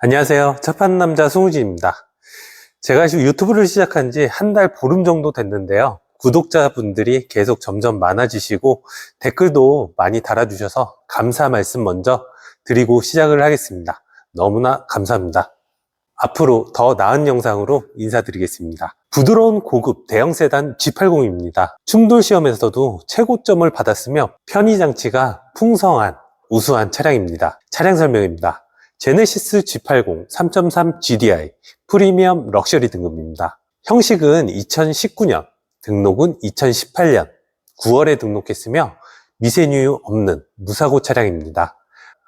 안녕하세요. 첫판 남자 송우진입니다. 제가 지금 유튜브를 시작한 지 한 달 보름 정도 됐는데요. 구독자분들이 계속 점점 많아지시고 댓글도 많이 달아주셔서 감사 말씀 먼저 드리고 시작을 하겠습니다. 너무나 감사합니다. 앞으로 더 나은 영상으로 인사드리겠습니다. 부드러운 고급 대형 세단 G80입니다. 충돌 시험에서도 최고점을 받았으며 편의 장치가 풍성한 우수한 차량입니다. 차량 설명입니다. 제네시스 G80 3.3 GDI 프리미엄 럭셔리 등급입니다. 형식은 2019년, 등록은 2018년 9월에 등록했으며 미세뉴 없는 무사고 차량입니다.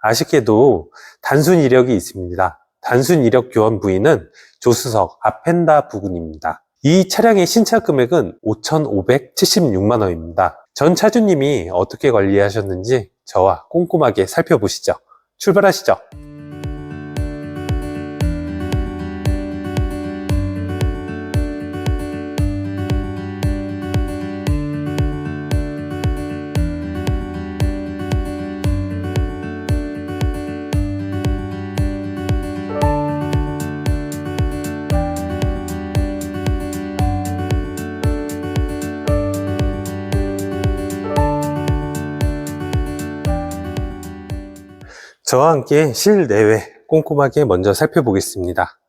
아쉽게도 단순 이력이 있습니다. 단순 이력 교환 부위는 조수석 앞펜다 부근입니다. 이 차량의 신차 금액은 5,576만 원입니다. 전 차주님이 어떻게 관리하셨는지 저와 꼼꼼하게 살펴보시죠. 출발하시죠. 저와 함께 실내외 꼼꼼하게 먼저 살펴보겠습니다.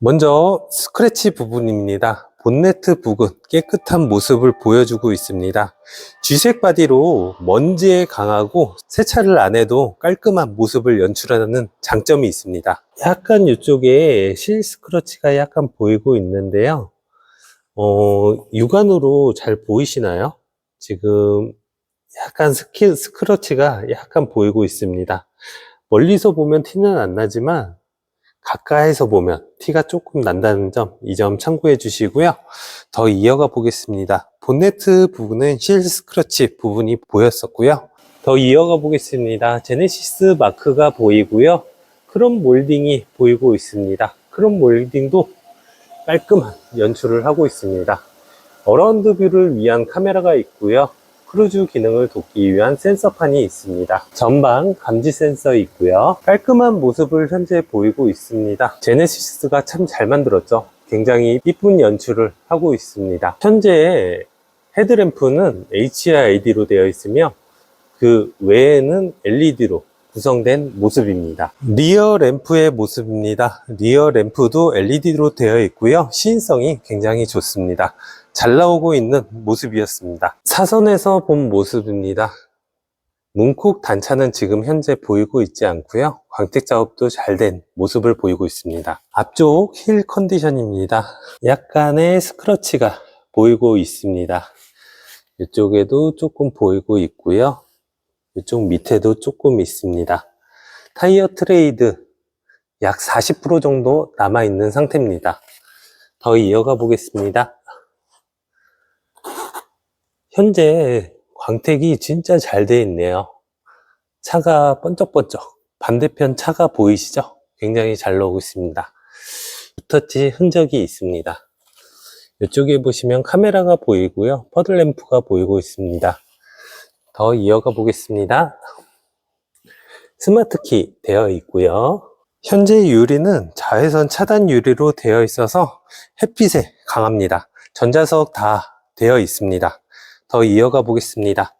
먼저 스크래치 부분입니다. 본네트 부근 깨끗한 모습을 보여주고 있습니다. G색 바디로 먼지에 강하고 세차를 안 해도 깔끔한 모습을 연출하는 장점이 있습니다. 약간 이쪽에 실 스크래치가 약간 보이고 있는데요. 어, 육안으로 잘 보이시나요? 지금 약간 스키, 스크러치가 약간 보이고 있습니다. 멀리서 보면 티는 안 나지만 가까이서 보면 티가 조금 난다는 점, 이 점 참고해 주시고요. 더 이어가 보겠습니다. 본네트 부분은 실 스크러치 부분이 보였었고요. 더 이어가 보겠습니다. 제네시스 마크가 보이고요. 크롬 몰딩이 보이고 있습니다. 크롬 몰딩도 깔끔한 연출을 하고 있습니다. 어라운드 뷰를 위한 카메라가 있고요. 크루즈 기능을 돕기 위한 센서판이 있습니다. 전방 감지 센서 있고요. 깔끔한 모습을 현재 보이고 있습니다. 제네시스가 참 잘 만들었죠. 굉장히 이쁜 연출을 하고 있습니다. 현재 헤드램프는 HID로 되어 있으며 그 외에는 LED로 구성된 모습입니다. 리어 램프의 모습입니다. 리어 램프도 LED로 되어 있고요. 시인성이 굉장히 좋습니다. 잘 나오고 있는 모습이었습니다. 사선에서 본 모습입니다. 문콕 단차는 지금 현재 보이고 있지 않고요. 광택 작업도 잘 된 모습을 보이고 있습니다. 앞쪽 힐 컨디션입니다. 약간의 스크러치가 보이고 있습니다. 이쪽에도 조금 보이고 있고요. 이쪽 밑에도 조금 있습니다. 타이어 트레이드 약 40% 정도 남아있는 상태입니다. 더 이어가 보겠습니다. 현재 광택이 진짜 잘 되어 있네요. 차가 번쩍번쩍 반대편 차가 보이시죠? 굉장히 잘 나오고 있습니다. 터치 흔적이 있습니다. 이쪽에 보시면 카메라가 보이고요. 퍼들램프가 보이고 있습니다. 더 이어가 보겠습니다. 스마트키 되어 있고요. 현재 유리는 자외선 차단 유리로 되어 있어서 햇빛에 강합니다. 전자석 다 되어 있습니다. 더 이어가 보겠습니다.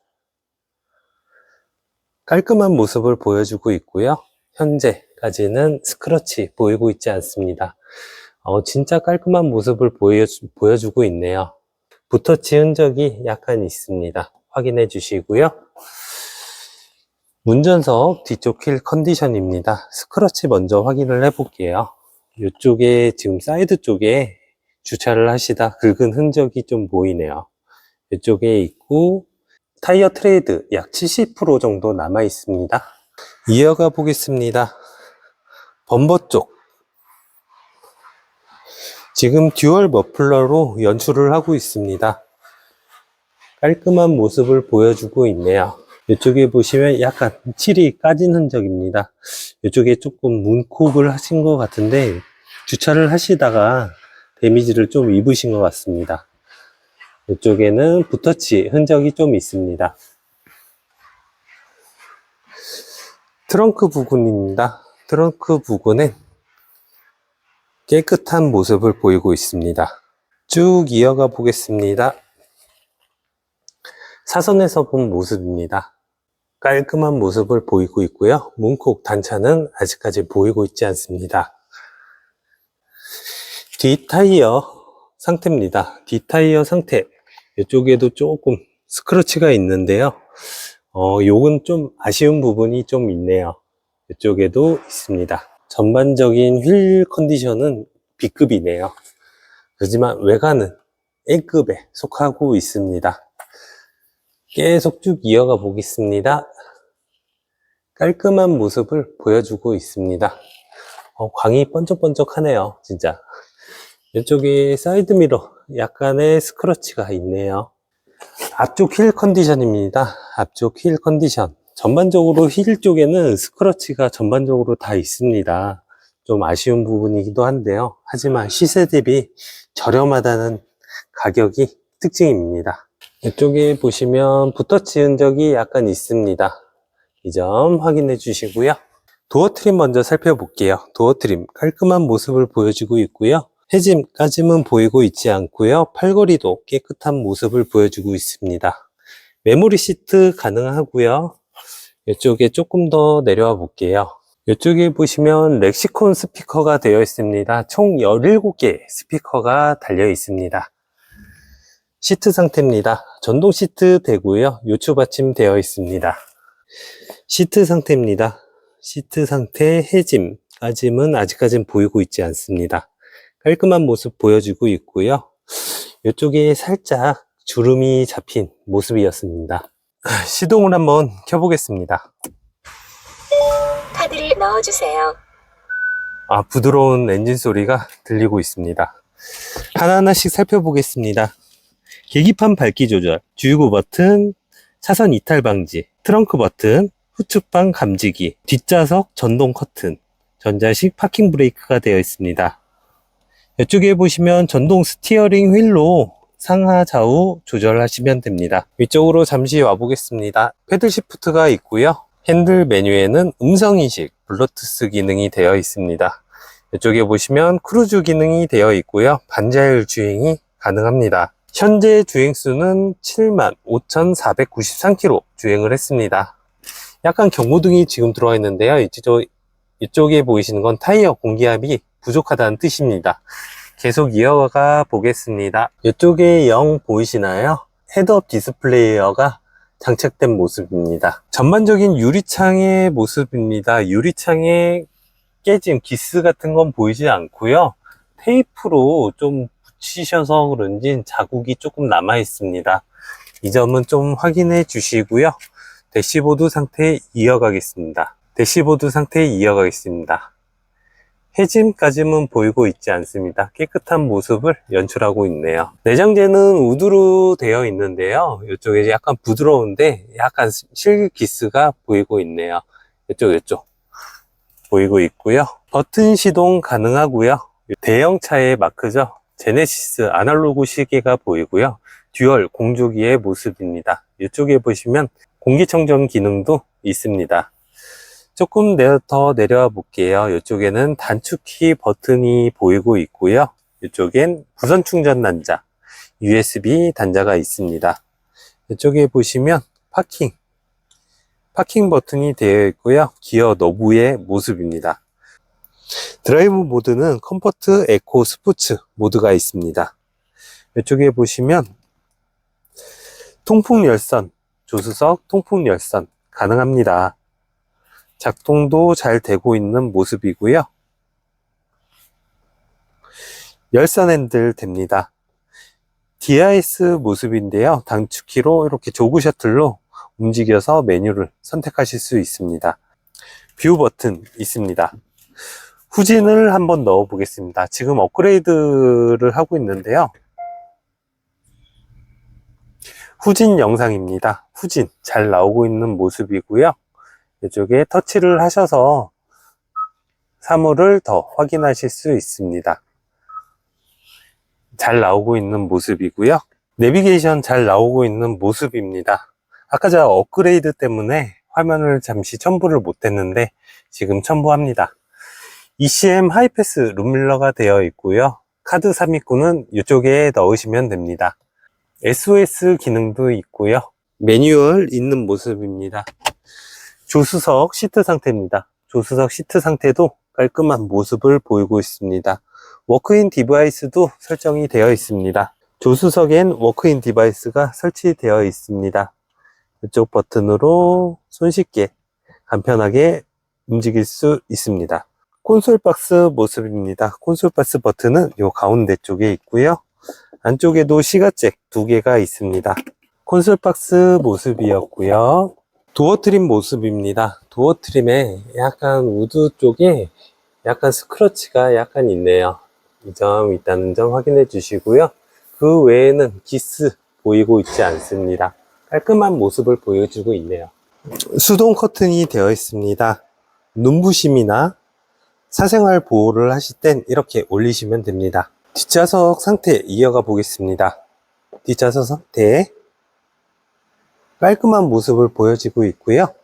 깔끔한 모습을 보여주고 있고요. 현재까지는 스크러치 보이고 있지 않습니다. 어, 진짜 깔끔한 모습을 보여주, 보여주고 있네요. 붓터치 흔적이 약간 있습니다. 확인해 주시고요. 운전석 뒤쪽 휠 컨디션입니다. 스크러치 먼저 확인을 해 볼게요. 이쪽에 지금 사이드 쪽에 주차를 하시다 긁은 흔적이 좀 보이네요. 이쪽에 있고 타이어 트레이드 약 70% 정도 남아 있습니다. 이어가 보겠습니다. 범버 쪽 지금 듀얼 머플러로 연출을 하고 있습니다. 깔끔한 모습을 보여주고 있네요. 이쪽에 보시면 약간 칠이 까진 흔적입니다. 이쪽에 조금 문콕을 하신 것 같은데 주차를 하시다가 데미지를 좀 입으신 것 같습니다. 이쪽에는 붓터치 흔적이 좀 있습니다. 트렁크 부분입니다. 트렁크 부근엔 깨끗한 모습을 보이고 있습니다. 쭉 이어가 보겠습니다. 사선에서 본 모습입니다. 깔끔한 모습을 보이고 있고요. 문콕 단차는 아직까지 보이고 있지 않습니다. 뒷타이어 상태입니다. 뒷타이어 상태. 이쪽에도 조금 스크러치가 있는데요. 어, 요건 좀 아쉬운 부분이 좀 있네요. 이쪽에도 있습니다. 전반적인 휠 컨디션은 B급이네요. 하지만 외관은 A급에 속하고 있습니다. 계속 쭉 이어가 보겠습니다. 깔끔한 모습을 보여주고 있습니다. 어, 광이 번쩍번쩍하네요, 진짜. 이쪽에 사이드미러 약간의 스크러치가 있네요. 앞쪽 휠 컨디션입니다. 앞쪽 휠 컨디션. 전반적으로 휠 쪽에는 스크러치가 전반적으로 다 있습니다. 좀 아쉬운 부분이기도 한데요. 하지만 시세 대비 저렴하다는 가격이 특징입니다. 이쪽에 보시면 붓터치 흔적이 약간 있습니다. 이 점 확인해 주시고요. 도어 트림 먼저 살펴볼게요. 도어 트림 깔끔한 모습을 보여주고 있고요. 해짐, 까짐은 보이고 있지 않고요. 팔걸이도 깨끗한 모습을 보여주고 있습니다. 메모리 시트 가능하고요. 이쪽에 조금 더 내려와 볼게요. 이쪽에 보시면 렉시콘 스피커가 되어 있습니다. 총 17개 스피커가 달려 있습니다. 시트 상태입니다. 전동 시트 되고요. 요추 받침 되어 있습니다. 시트 상태입니다. 시트 상태 해짐, 까짐은 아직까지는 보이고 있지 않습니다. 깔끔한 모습 보여주고 있고요. 이쪽에 살짝 주름이 잡힌 모습이었습니다. 시동을 한번 켜보겠습니다. 카드를 넣어주세요. 아, 부드러운 엔진 소리가 들리고 있습니다. 하나하나씩 살펴보겠습니다. 계기판 밝기 조절, 주유구 버튼, 차선 이탈 방지, 트렁크 버튼, 후측방 감지기, 뒷좌석 전동 커튼, 전자식 파킹 브레이크가 되어 있습니다. 이쪽에 보시면 전동 스티어링 휠로 상하 좌우 조절하시면 됩니다. 위쪽으로 잠시 와 보겠습니다. 패들 시프트가 있고요. 핸들 메뉴에는 음성인식, 블루투스 기능이 되어 있습니다. 이쪽에 보시면 크루즈 기능이 되어 있고요. 반자율 주행이 가능합니다. 현재 주행수는 75,493km 주행을 했습니다. 약간 경고등이 지금 들어와 있는데요. 이쪽, 이쪽에 보이시는 건 타이어 공기압이 부족하다는 뜻입니다. 계속 이어가 보겠습니다. 이쪽에 0 보이시나요? 헤드업 디스플레이어가 장착된 모습입니다. 전반적인 유리창의 모습입니다. 유리창에 깨진 기스 같은 건 보이지 않고요. 테이프로 좀 붙이셔서 그런지 자국이 조금 남아 있습니다. 이 점은 좀 확인해 주시고요. 대시보드 상태 이어가겠습니다. 대시보드 상태 이어가겠습니다. 해짐까지는 보이고 있지 않습니다. 깨끗한 모습을 연출하고 있네요. 내장재는 우드로 되어 있는데요. 이쪽에 약간 부드러운데 약간 실기스가 보이고 있네요. 이쪽 이쪽 보이고 있고요. 버튼 시동 가능하고요. 대형차의 마크죠. 제네시스 아날로그 시계가 보이고요. 듀얼 공조기의 모습입니다. 이쪽에 보시면 공기청정 기능도 있습니다. 조금 내- 더 내려와 볼게요. 이쪽에는 단축키 버튼이 보이고 있고요. 이쪽엔 무선 충전 단자, USB 단자가 있습니다. 이쪽에 보시면 파킹, 파킹 버튼이 되어 있고요. 기어 너브의 모습입니다. 드라이브 모드는 컴포트, 에코, 스포츠 모드가 있습니다. 이쪽에 보시면 통풍 열선, 조수석 통풍 열선 가능합니다. 작동도 잘 되고 있는 모습이고요. 열선 핸들 됩니다. DIS 모습인데요. 단축키로 이렇게 조그 셔틀로 움직여서 메뉴를 선택하실 수 있습니다. 뷰 버튼 있습니다. 후진을 한번 넣어 보겠습니다. 지금 업그레이드를 하고 있는데요. 후진 영상입니다. 후진 잘 나오고 있는 모습이고요. 이쪽에 터치를 하셔서 사물을 더 확인하실 수 있습니다. 잘 나오고 있는 모습이고요. 내비게이션 잘 나오고 있는 모습입니다. 아까 제가 업그레이드 때문에 화면을 잠시 첨부를 못했는데 지금 첨부합니다. ECM 하이패스 룸밀러가 되어 있고요. 카드 삽입구는 이쪽에 넣으시면 됩니다. SOS 기능도 있고요. 매뉴얼 있는 모습입니다. 조수석 시트 상태입니다. 조수석 시트 상태도 깔끔한 모습을 보이고 있습니다. 워크인 디바이스도 설정이 되어 있습니다. 조수석엔 워크인 디바이스가 설치되어 있습니다. 이쪽 버튼으로 손쉽게 간편하게 움직일 수 있습니다. 콘솔 박스 모습입니다. 콘솔 박스 버튼은 이 가운데 쪽에 있고요. 안쪽에도 시가잭 두 개가 있습니다. 콘솔 박스 모습이었고요. 도어 트림 모습입니다. 도어 트림에 약간 우드 쪽에 약간 스크러치가 약간 있네요. 이 점 있다는 점 확인해 주시고요. 그 외에는 기스 보이고 있지 않습니다. 깔끔한 모습을 보여주고 있네요. 수동 커튼이 되어 있습니다. 눈부심이나 사생활 보호를 하실 땐 이렇게 올리시면 됩니다. 뒷좌석 상태 이어가 보겠습니다. 뒷좌석 상태 깔끔한 모습을 보여지고 있고요.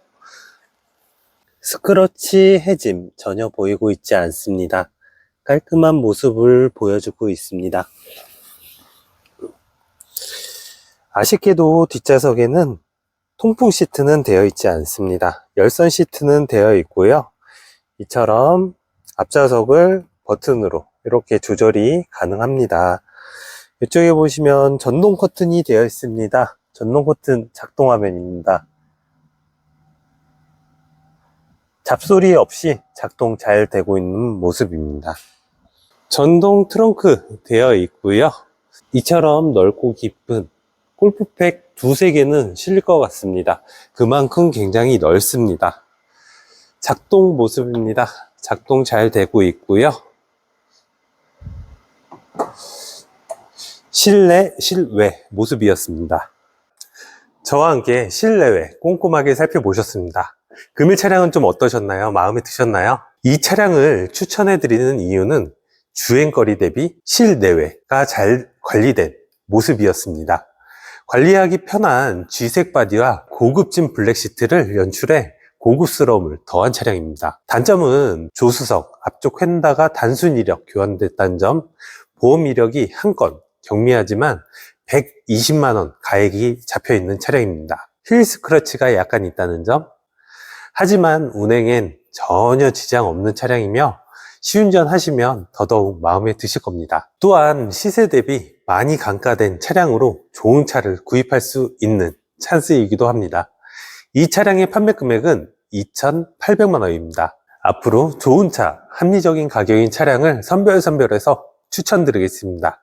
스크러치 해짐 전혀 보이고 있지 않습니다. 깔끔한 모습을 보여주고 있습니다. 아쉽게도 뒷좌석에는 통풍 시트는 되어 있지 않습니다. 열선 시트는 되어 있고요. 이처럼 앞좌석을 버튼으로 이렇게 조절이 가능합니다. 이쪽에 보시면 전동 커튼이 되어 있습니다. 전동 커튼 작동 화면입니다. 잡소리 없이 작동 잘 되고 있는 모습입니다. 전동 트렁크 되어 있고요. 이처럼 넓고 깊은 골프팩 두세 개는 실릴 것 같습니다. 그만큼 굉장히 넓습니다. 작동 모습입니다. 작동 잘 되고 있고요. 실내, 실외 모습이었습니다. 저와 함께 실내외 꼼꼼하게 살펴보셨습니다. 금일 차량은 좀 어떠셨나요? 마음에 드셨나요? 이 차량을 추천해드리는 이유는 주행거리 대비 실내외가 잘 관리된 모습이었습니다. 관리하기 편한 G색 바디와 고급진 블랙 시트를 연출해 고급스러움을 더한 차량입니다. 단점은 조수석, 앞쪽 휀다가 단순 이력 교환됐다는 점, 보험 이력이 한 건 경미하지만 120만원 가액이 잡혀 있는 차량입니다. 휠 스크러치가 약간 있다는 점, 하지만 운행엔 전혀 지장 없는 차량이며 시운전 하시면 더더욱 마음에 드실 겁니다. 또한 시세 대비 많이 강가된 차량으로 좋은 차를 구입할 수 있는 찬스이기도 합니다. 이 차량의 판매 금액은 2,800만 원입니다. 앞으로 좋은 차, 합리적인 가격인 차량을 선별선별해서 추천드리겠습니다.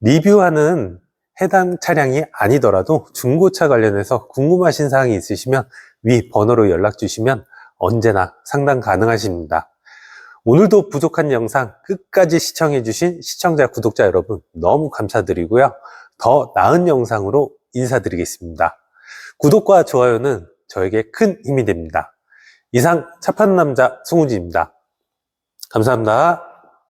리뷰하는 해당 차량이 아니더라도 중고차 관련해서 궁금하신 사항이 있으시면 위 번호로 연락 주시면 언제나 상담 가능하십니다. 오늘도 부족한 영상 끝까지 시청해주신 시청자, 구독자 여러분 너무 감사드리고요. 더 나은 영상으로 인사드리겠습니다. 구독과 좋아요는 저에게 큰 힘이 됩니다. 이상 차 파는 남자 송우진입니다. 감사합니다.